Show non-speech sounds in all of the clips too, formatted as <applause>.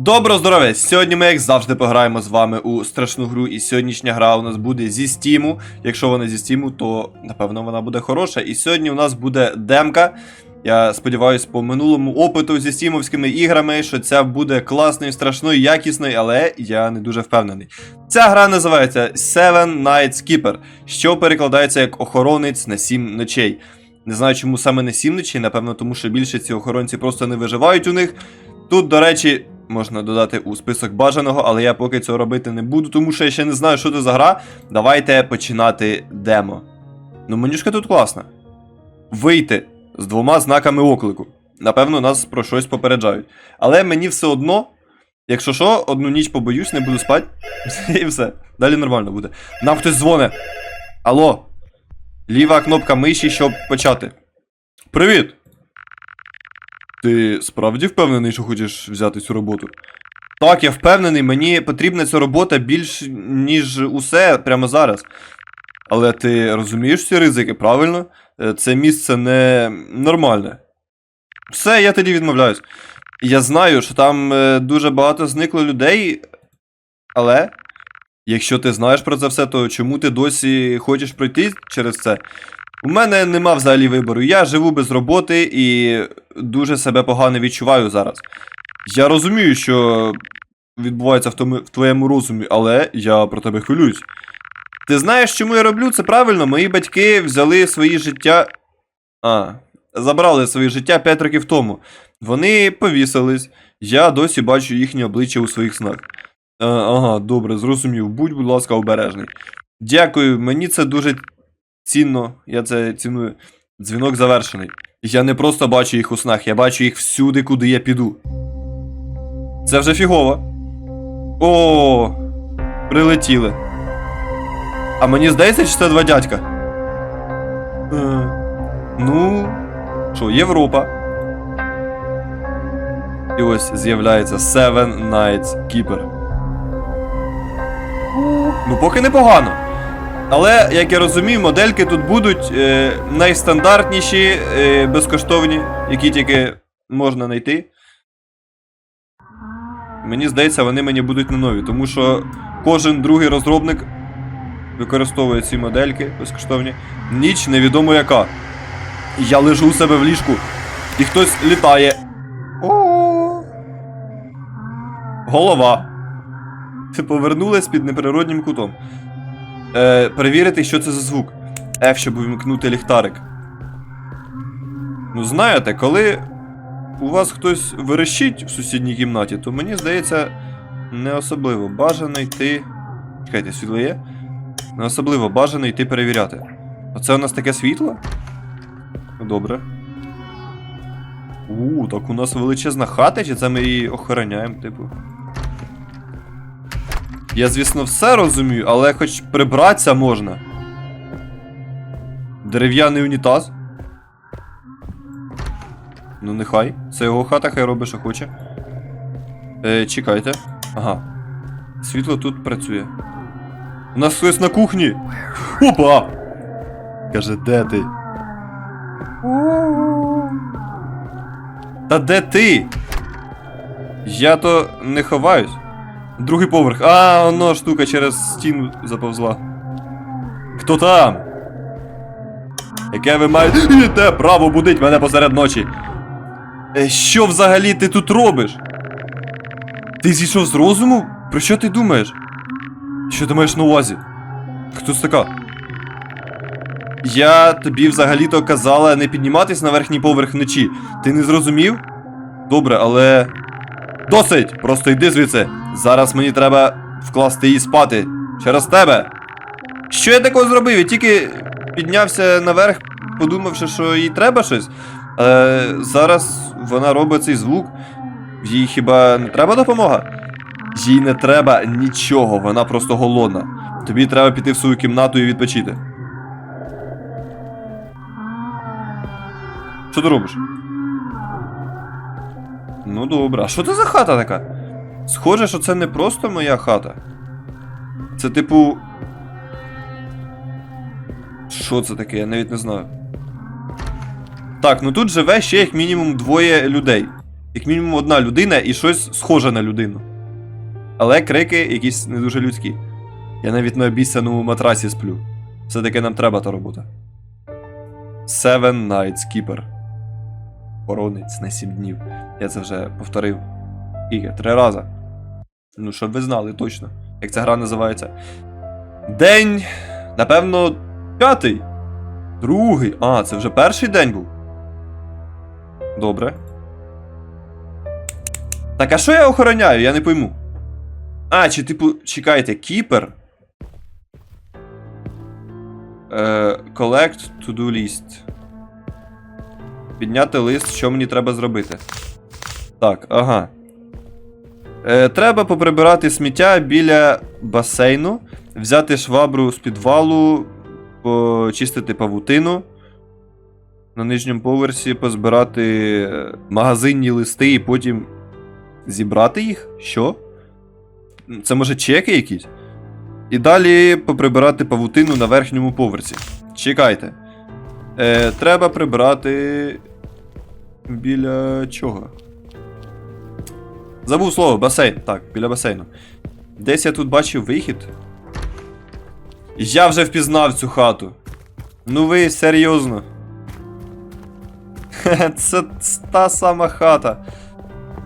Добро здоров'я! Сьогодні ми, як завжди, пограємо з вами у страшну гру, і сьогоднішня гра у нас буде зі стіму. Якщо вона зі стіму, то напевно вона буде хороша. І сьогодні у нас буде демка. Я сподіваюся, по минулому опиту зі стімовськими іграми, що ця буде класною, страшною, якісною, але я не дуже впевнений. Ця гра називається Seven Nights Keeper, що перекладається як охоронець на 7 ночей. Не знаю, чому саме на 7 ночей, напевно, тому що більше ці охоронці просто не виживають у них. Тут, до речі, можна додати у список бажаного, але я поки цього робити не буду, тому що я ще не знаю, що це за гра. Давайте починати демо. Ну, менюшка тут класна. Вийти з двома знаками оклику. Напевно, нас про щось попереджають. Але мені все одно, якщо що, одну ніч побоюсь, не буду спати. <laughs> І все. Далі нормально буде. Нам хтось дзвоне. Алло. Ліва кнопка миші, щоб почати. Привіт! Ти справді впевнений, що хочеш взяти цю роботу? Так, я впевнений, мені потрібна ця робота більш ніж усе прямо зараз. Але ти розумієш ці ризики, правильно? Е, Це місце не нормальне. Все, я тоді відмовляюсь. Я знаю, що там е, дуже багато зникло людей, але якщо ти знаєш про це все, то чому ти досі хочеш пройти через це? У мене нема взагалі вибору. Я живу без роботи і дуже себе погано відчуваю зараз. Я розумію, що відбувається в, тому, в твоєму розумі, але я про тебе хвилююсь. Ти знаєш, чому я роблю це правильно? Мої батьки взяли свої життя. А, забрали своє життя 5 років тому. Вони повісились. Я досі бачу їхнє обличчя у своїх снах. Е, ага, добре, зрозумів. Будь, будь ласка, обережний. Дякую, мені це дуже цінно, я це ціную. Дзвінок завершений. Я не просто бачу їх у снах, я бачу їх всюди, куди я піду. Це вже фігово. О, прилетіли. А мені здається, чи це два дядька? Е, ну, що, Європа. І ось з'являється Seven Nights Keeper. Ну, поки непогано. Але, як я розумію, модельки тут будуть е, найстандартніші, е, безкоштовні, які тільки можна знайти. Мені здається, вони мені будуть не нові, тому що кожен другий розробник використовує ці модельки безкоштовні. Ніч невідомо яка. Я лежу у себе в ліжку, і хтось літає. Голова. Ти повернулась під неприроднім кутом. Е, перевірити, що це за звук. F, щоб вимкнути ліхтарик. Ну, знаєте, коли у вас хтось верещить в сусідній кімнаті, то мені здається, не особливо бажано йти. Чекайте, світло є? Не особливо бажано йти перевіряти. Оце у нас таке світло? Добре. У, так у нас величезна хата, чи це ми її охороняємо, типу. Я, звісно, все розумію, але хоч прибратися можна. Дерев'яний унітаз. Ну, нехай. Це його хата, хай робить, що хоче. Е, чекайте. Ага. Світло тут працює. У нас хтось на кухні. Опа! Каже, де ти? Та де ти? Я то не ховаюсь. Другий поверх. А, воно штука через стіну заповзла. Хто там? Яке ви маєте право будить мене посеред ночі? Е, що взагалі ти тут робиш? Ти зійшов з розуму? Про що ти думаєш? Що ти маєш на увазі? Хто це така? Я тобі взагалі-то казала не підніматись на верхній поверх вночі. Ти не зрозумів? Добре, але. Досить! Просто йди звідси. Зараз мені треба вкласти її спати. Через тебе. Що я такого зробив? Я тільки піднявся наверх, подумавши, що їй треба щось. Але зараз вона робить цей звук. Їй хіба не треба допомога? Їй не треба нічого, вона просто голодна. Тобі треба піти в свою кімнату і відпочити. Що ти робиш? Ну добре, а що це за хата така? Схоже, що це не просто моя хата. Це типу. Що це таке? Я навіть не знаю. Так, ну тут живе ще як мінімум двоє людей. як мінімум одна людина і щось схоже на людину. Але крики якісь не дуже людські. Я навіть на обіцяному матрасі сплю. Все-таки нам треба та робота. Seven Nights Keeper. Хоронець на 7 днів. Я це вже повторив. Скільки? Три рази. Ну, щоб ви знали точно, як ця гра називається. День. Напевно, п'ятий. Другий. А, це вже перший день був. Добре. Так, а що я охороняю? Я не пойму. А, чи типу, чекайте, кіпер. Е, collect to-do list. Підняти лист, що мені треба зробити. Так, ага. Е, треба поприбирати сміття біля басейну, взяти швабру з підвалу, почистити павутину. На нижньому поверсі позбирати е, магазинні листи і потім зібрати їх? Що? Це може чеки якісь? І далі поприбирати павутину на верхньому поверсі. Чекайте. Е, треба прибирати. Біля чого? Забув слово, басейн. Так, біля басейну. Десь я тут бачив вихід. Я вже впізнав цю хату. Ну ви серйозно. Це та сама хата.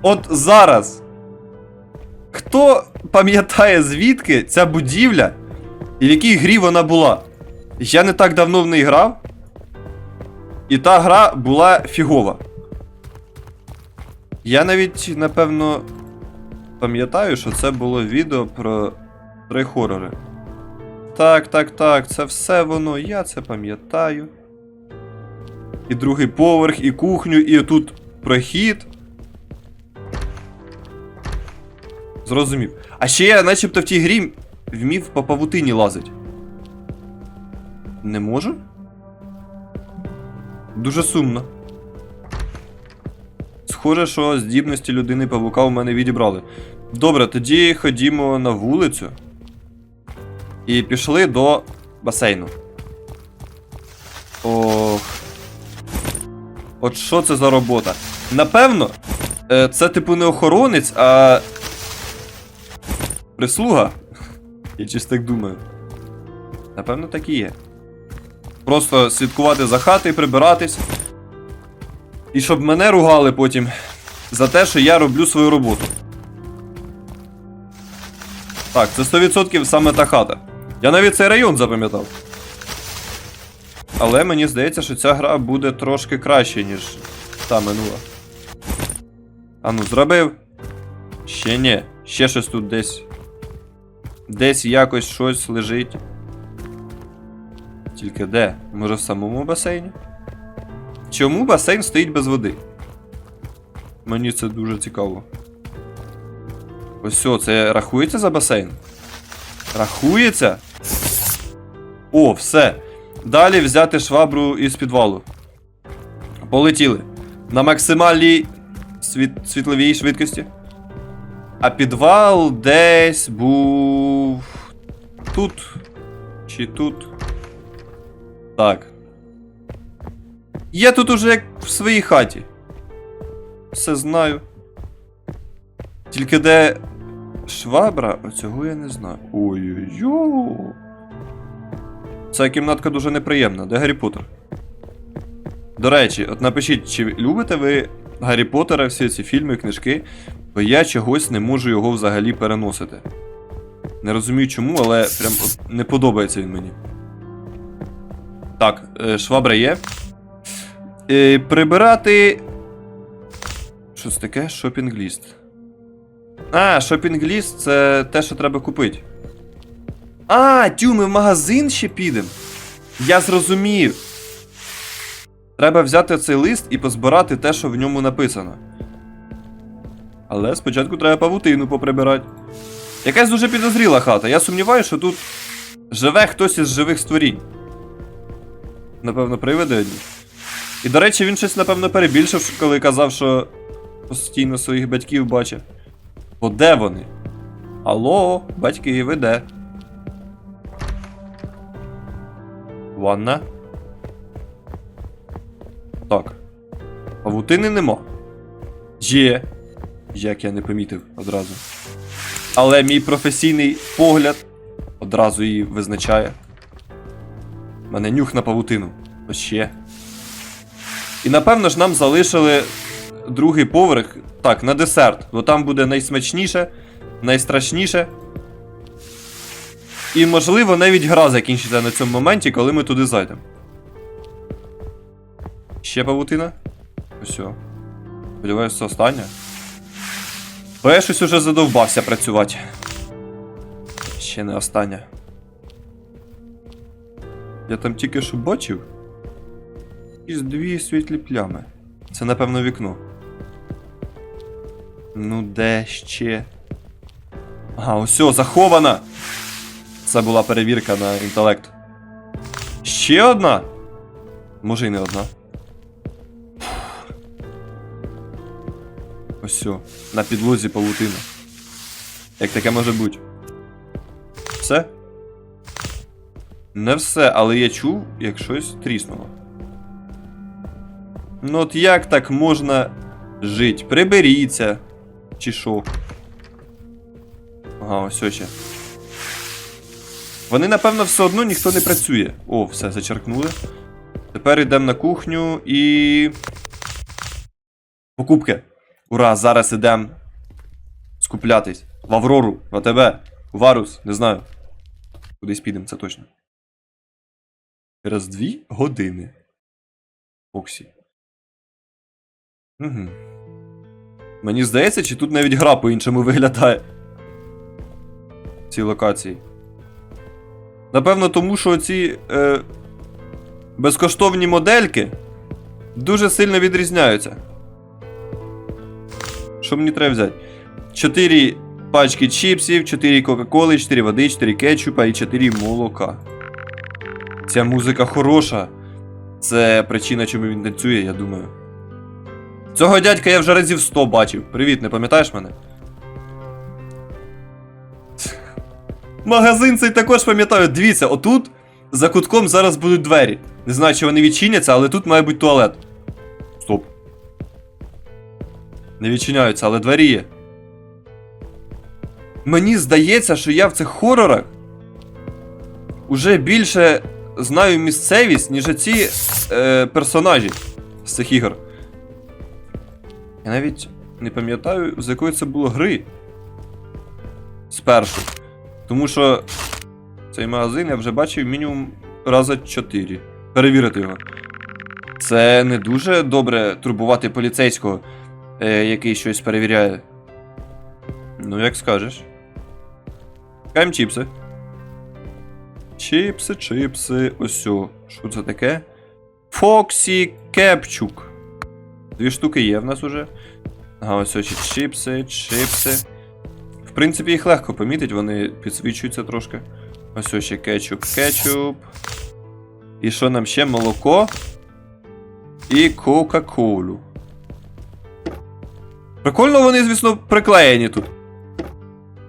От зараз. Хто пам'ятає, звідки ця будівля і в якій грі вона була? Я не так давно в неї грав. І та гра була фігова. Я навіть, напевно, пам'ятаю, що це було відео про три хорори. Так, так, так, це все воно, я це пам'ятаю. І другий поверх, і кухню, і тут прохід. Зрозумів. А ще я начебто в тій грі вмів по павутині лазить. Не можу? Дуже сумно. Схоже, що здібності людини павука у мене відібрали. Добре, тоді ходімо на вулицю. І пішли до басейну. Ох. От що це за робота? Напевно, е, це типу не охоронець, а. Прислуга. <laughs> Я чись так думаю. Напевно, так і є. Просто слідкувати за хатою, прибиратись. І щоб мене ругали потім за те, що я роблю свою роботу. Так, це 100% саме та хата. Я навіть цей район запам'ятав. Але мені здається, що ця гра буде трошки краще, ніж та минула. Ану, зробив. Ще ні. Ще щось тут десь. Десь якось щось лежить. Тільки де? Може в самому басейні? Чому басейн стоїть без води? Мені це дуже цікаво. Ось все, це рахується за басейн? Рахується? О, все. Далі взяти швабру із підвалу. Полетіли. На максимальній світ... світловій швидкості. А підвал десь був. Тут. Чи тут. Так. Я тут уже як в своїй хаті. Все знаю. Тільки де швабра, оцього я не знаю. Ой-ой-ой. Ця кімнатка дуже неприємна. Де Гаррі Поттер? До речі, от напишіть, чи любите ви Гаррі Поттера, всі ці фільми, книжки, бо я чогось не можу його взагалі переносити. Не розумію чому, але прям от не подобається він мені. Так, е, швабра є. Е, прибирати. Що це таке? Шопінг-ліст. А, шопінг-ліст це те, що треба купити. А, тю, ми в магазин ще підемо. Я зрозумів. Треба взяти цей лист і позбирати те, що в ньому написано. Але спочатку треба павутину поприбирати. Якась дуже підозріла хата. Я сумніваюся, що тут живе хтось із живих створінь. Напевно, привиди одні. І, до речі, він щось, напевно, перебільшив, коли казав, що постійно своїх батьків бачив. Бо де вони? Алло, батьки, ви де? Ванна. Так. Павутини нема. Є. Як я не помітив одразу. Але мій професійний погляд одразу її визначає. У мене нюх на павутину. Ось ще. І напевно ж нам залишили другий поверх. Так, на десерт. Бо там буде найсмачніше, найстрашніше. І, можливо, навіть гра закінчиться на цьому моменті, коли ми туди зайдемо. Ще павутина. Ось. Сподіваюся, це остання. Бо я щось уже задовбався працювати. Ще не остання. Я там тільки що бачив. Із дві світлі плями. Це, напевно, вікно. Ну, де ще? Ага, ось, захована! Це була перевірка на інтелект. Ще одна? Може і не одна. Ось сьо, на підлозі павутина. Як таке може бути? Все? Не все, але я чув, як щось тріснуло. Ну от як так можна жити? Приберіться. Чи що? Ага, ось ще. Вони, напевно, все одно ніхто не працює. О, все, зачеркнули. Тепер йдемо на кухню і. Покупки. Ура, зараз ідемо скуплятись. В Аврору, в АТБ, у Варус, не знаю. Кудись підемо, це точно. Через дві години. Оксі. Угу. Мені здається, чи тут навіть гра по-іншому виглядає. Цій локації. Напевно, тому що ці е, безкоштовні модельки дуже сильно відрізняються. Що мені треба взяти? 4 пачки чіпсів, 4 Кока-Коли, 4 води, 4 кетчупа і 4 молока. Ця музика хороша. Це причина, чому він танцює, я думаю. Цього дядька я вже разів 100 бачив. Привіт, не пам'ятаєш мене? Магазин цей також пам'ятаю. Дивіться, отут за кутком зараз будуть двері. Не знаю, чи вони відчиняться, але тут має бути туалет. Стоп. Не відчиняються, але двері є. Мені здається, що я в цих хорорах уже більше знаю місцевість, ніж ці е, персонажі з цих ігор. Я навіть не пам'ятаю, з якої це було гри. Спершу. Тому що цей магазин я вже бачив мінімум рази 4. Перевірити його. Це не дуже добре турбувати поліцейського, е, який щось перевіряє. Ну, як скажеш. Каємо чіпси. Чіпси, чіпси. Ось. Що це таке? Фоксі Кепчук. Дві штуки є в нас уже. Ага, ось ще чіпси, чіпси. В принципі, їх легко помітити, вони підсвічуються трошки. Ось ось ще кетчуп, кетчуп. І що нам ще? Молоко. І Кока-Колу. Прикольно вони, звісно, приклеєні тут.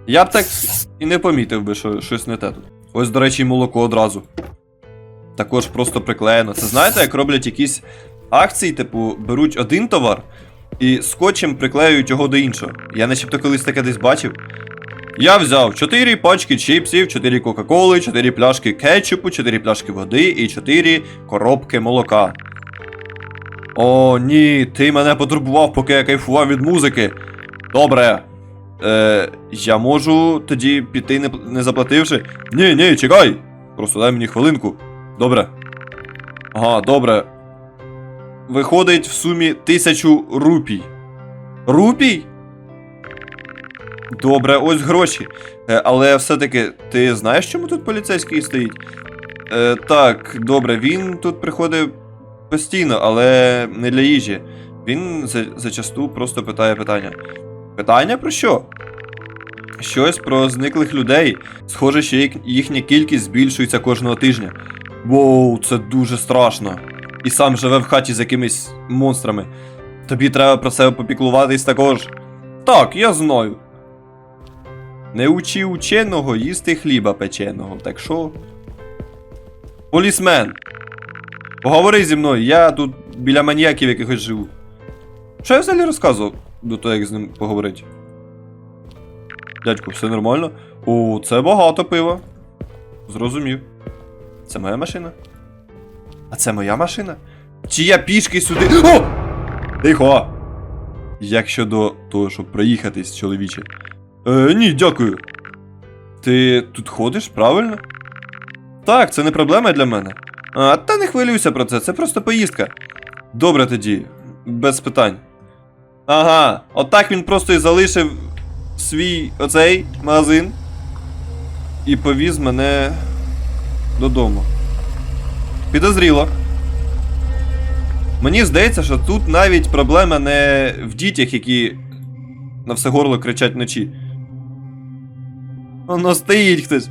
Я б так і не помітив би, що щось не те тут. Ось, до речі, молоко одразу. Також просто приклеєно. Це знаєте, як роблять якісь акції, типу, беруть один товар і скотчем приклеюють його до іншого. Я начебто колись таке десь бачив. Я взяв 4 пачки чіпсів, 4 Кока-Коли, 4 пляшки кетчупу, 4 пляшки води і 4 коробки молока. О, ні, ти мене потурбував, поки я кайфував від музики. Добре. Е, я можу тоді піти, не, не заплативши. Ні, ні, чекай! Просто дай мені хвилинку. Добре. Ага, добре. Виходить в сумі тисячу рупій. Рупій? Добре, ось гроші. Е, але все-таки, ти знаєш, чому тут поліцейський стоїть? Е, так, добре, він тут приходить постійно, але не для їжі. Він за, зачасту просто питає питання. Питання про що? Щось про зниклих людей. Схоже, що їхня кількість збільшується кожного тижня. Воу, це дуже страшно. І сам живе в хаті з якимись монстрами. Тобі треба про себе попіклуватись також. Так, я знаю. Не учи ученого їсти хліба печеного, так що. Полісмен. Поговори зі мною, я тут біля маніяків якихось живу. Що я взагалі розказував? до того, як з ним поговорити. Дядько, все нормально? О, це багато пива. Зрозумів. Це моя машина? А це моя машина? Чи я пішки сюди. О! Тихо! Як щодо того, щоб проїхатись, чоловіче? Е, ні, дякую. Ти тут ходиш, правильно? Так, це не проблема для мене. А, та не хвилюйся про це, це просто поїздка. Добре тоді, без питань. Ага, отак він просто і залишив свій оцей магазин і повіз мене додому. Підозріло. Мені здається, що тут навіть проблема не в дітях, які на все горло кричать вночі. Воно стоїть хтось.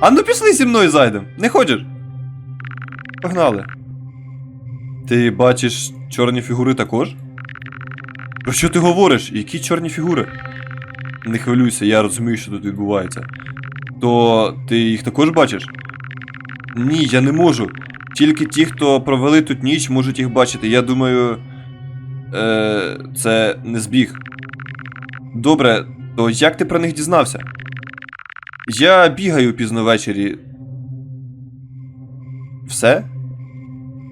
А ну пішли зі мною зайдем. Не хочеш? Погнали. Ти бачиш чорні фігури також? Про що ти говориш? Які чорні фігури? Не хвилюйся, я розумію, що тут відбувається. То ти їх також бачиш? Ні, я не можу. Тільки ті, хто провели тут ніч, можуть їх бачити. Я думаю. Е, це не збіг. Добре, то як ти про них дізнався? Я бігаю пізно ввечері. Все?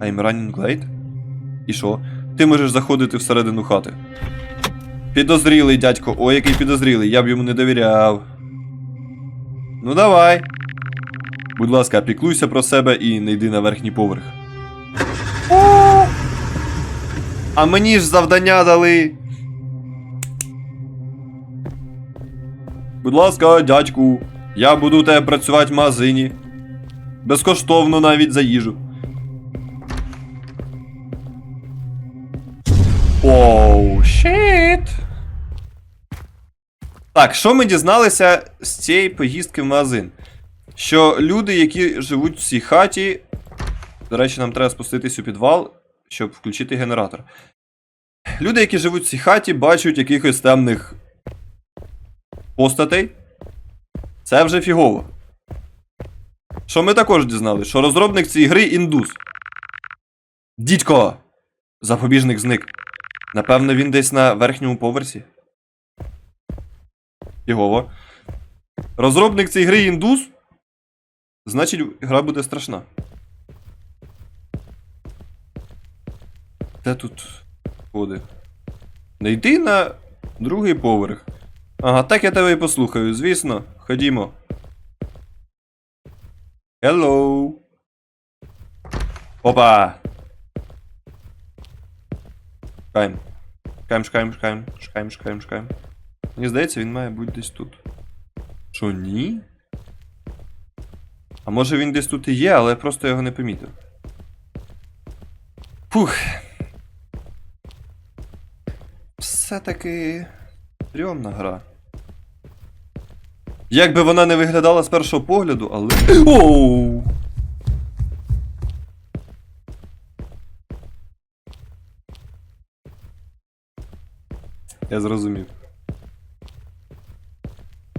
I'm running late? І що? Ти можеш заходити всередину хати. Підозрілий, дядько, ой, який підозрілий, я б йому не довіряв. Ну давай. Будь ласка, піклуйся про себе і не йди на верхній поверх. О! А мені ж завдання дали. Будь ласка, дядьку, я буду у тебе працювати в магазині. Безкоштовно навіть за їжу. Оу, щит. Так, що ми дізналися з цієї поїздки в магазин? Що люди, які живуть в цій хаті. До речі, нам треба спуститись у підвал, щоб включити генератор. Люди, які живуть в цій хаті, бачать якихось темних постатей. Це вже фігово. Що ми також дізналися? Що розробник цієї гри індус. Дідько! Запобіжник зник. Напевно, він десь на верхньому поверсі. Фігово. Розробник цієї гри індус. Значить, гра буде страшна. Де тут ходи? Не йди на другий поверх. Ага, так я тебе і послухаю, звісно. Ходімо. Hello. Опа! Шкаєм. Шкаєм, шкаєм, шкаєм, шкаєм, шкаєм, шкаєм. Мені здається, він має бути десь тут. Що, ні? А може він десь тут і є, але я просто його не помітив. Фух. Все-таки стрьомна гра. Як би вона не виглядала з першого погляду, але. Оу! Я зрозумів.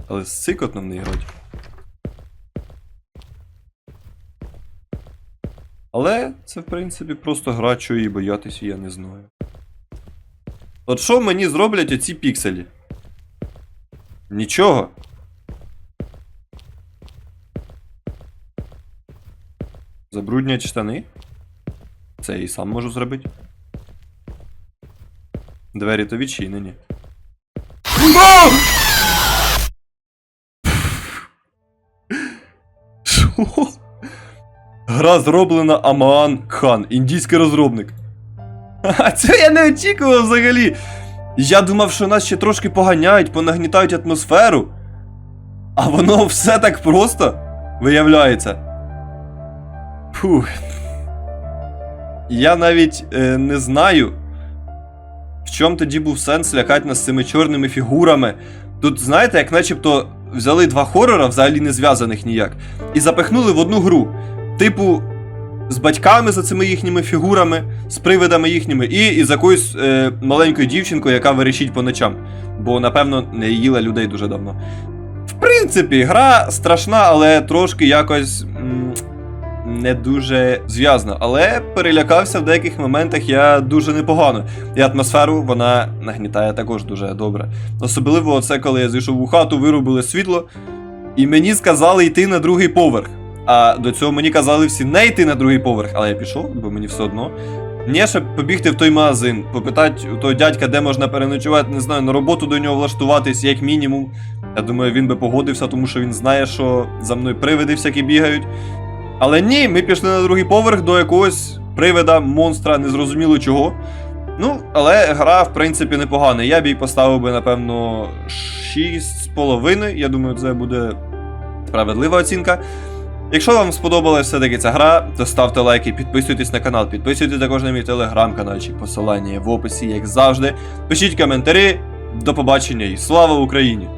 Але з цикотном не грати. Але це, в принципі, просто гра, що її боятися, я не знаю. От що мені зроблять оці пікселі? Нічого. Забруднять штани? Це я і сам можу зробити. Двері то відчинені. Що? Гра зроблена Амаан Хан, індійський розробник. А це я не очікував взагалі. Я думав, що нас ще трошки поганяють, понагнітають атмосферу. А воно все так просто виявляється. Фух. Я навіть е, не знаю, в чому тоді був сенс лякати нас цими чорними фігурами. Тут, знаєте, як начебто взяли два хорора, взагалі не зв'язаних ніяк, і запихнули в одну гру. Типу, з батьками за цими їхніми фігурами, з привидами їхніми, і із якоюсь е, маленькою дівчинкою, яка верещить по ночам. Бо, напевно, не їла людей дуже давно. В принципі, гра страшна, але трошки якось. м, не дуже зв'язно, але перелякався в деяких моментах я дуже непогано. І атмосферу вона нагнітає також дуже добре. Особливо це коли я зайшов у хату, вирубили світло, і мені сказали йти на другий поверх. А до цього мені казали всі не йти на другий поверх, але я пішов, бо мені все одно. Ні, щоб побігти в той магазин, попитати у того дядька, де можна переночувати, не знаю, на роботу до нього влаштуватись, як мінімум. Я думаю, він би погодився, тому що він знає, що за мною привиди всякі бігають. Але ні, ми пішли на другий поверх до якогось привида, монстра, незрозуміло чого. Ну, але гра, в принципі, непогана. Я б їй поставив би, напевно, 6,5. Я думаю, це буде справедлива оцінка. Якщо вам сподобалася все-таки ця гра, то ставте лайки, підписуйтесь на канал, підписуйтесь також на мій телеграм-каналчик, посилання є в описі, як завжди. Пишіть коментарі. До побачення і слава Україні!